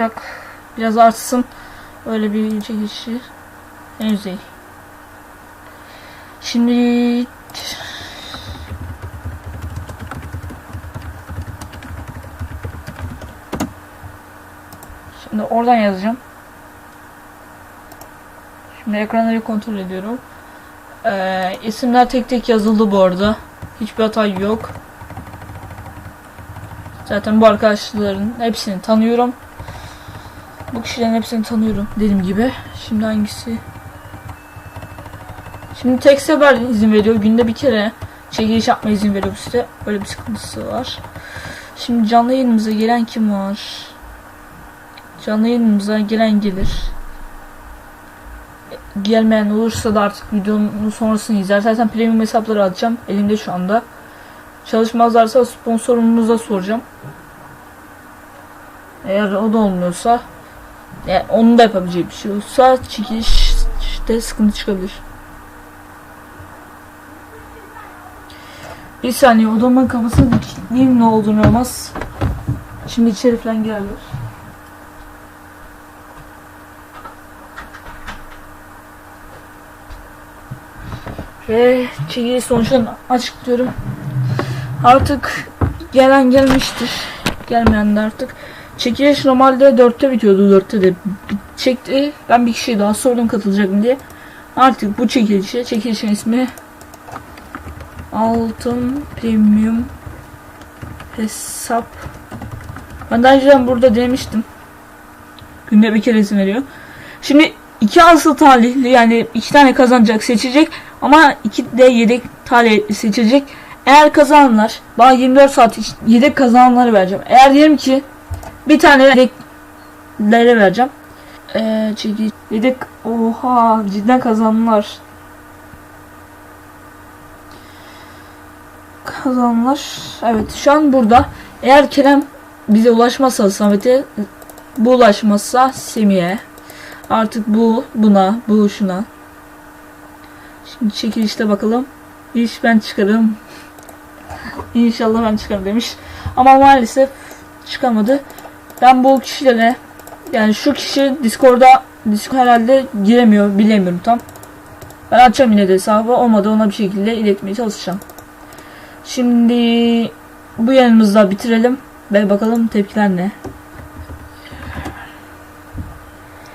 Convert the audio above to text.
Yak biraz artsın. Öyle bir çekişi. Henüz değil. Şimdi Şimdi oradan yazacağım. Şimdi ekranları kontrol ediyorum. Ee, isimler tek tek yazıldı bu arada. Hiçbir hata yok. Zaten bu arkadaşların hepsini tanıyorum. Kişilerin hepsini tanıyorum dediğim gibi. Şimdi hangisi? Şimdi tek sefer izin veriyor. Günde bir kere çekiliş yapma izin veriyor bu site. Öyle bir sıkıntısı var. Şimdi canlı yayınımıza gelen kim var? Canlı yayınımıza gelen gelir. Gelmeyen olursa da artık videonun sonrasını izler. Zaten premium hesapları atacağım. Elimde şu anda. Çalışmazlarsa sponsorumuza soracağım. Eğer o da olmuyorsa yani onun da yapabileceği bir şey olsa çekiş işte sıkıntı çıkabilir. Bir saniye odamın kafasını bir kilitleyeyim ne olduğunu olmaz. Şimdi içeri falan girerler. Ve çekiliş sonuçlarını açıklıyorum. Artık gelen gelmiştir. Gelmeyen de artık. Çekiliş normalde 4'te bitiyordu. 4'te de çekti. Ben bir kişiye daha sordum katılacak mı diye. Artık bu çekilişe, çekilişin ismi Altın Premium Hesap. Ben daha önceden burada denemiştim. Günde bir kere izin veriyor. Şimdi iki asıl talihli yani iki tane kazanacak seçecek ama iki de yedek talih seçecek. Eğer kazananlar bana 24 saat yedek kazananları vereceğim. Eğer diyelim ki bir tane yedeklere vereceğim. Ee, çünkü yedek oha cidden kazananlar. Kazananlar. Evet şu an burada. Eğer Kerem bize ulaşmazsa Samet'e bu ulaşmazsa Semih'e artık bu buna bu şuna şimdi çekilişte bakalım İş ben çıkarım İnşallah ben çıkarım demiş ama maalesef çıkamadı ben bu kişilere yani şu kişi Discord'a Discord herhalde giremiyor bilemiyorum tam. Ben açacağım yine de hesabı olmadı ona bir şekilde iletmeye çalışacağım. Şimdi bu yanımızda bitirelim ve bakalım tepkiler ne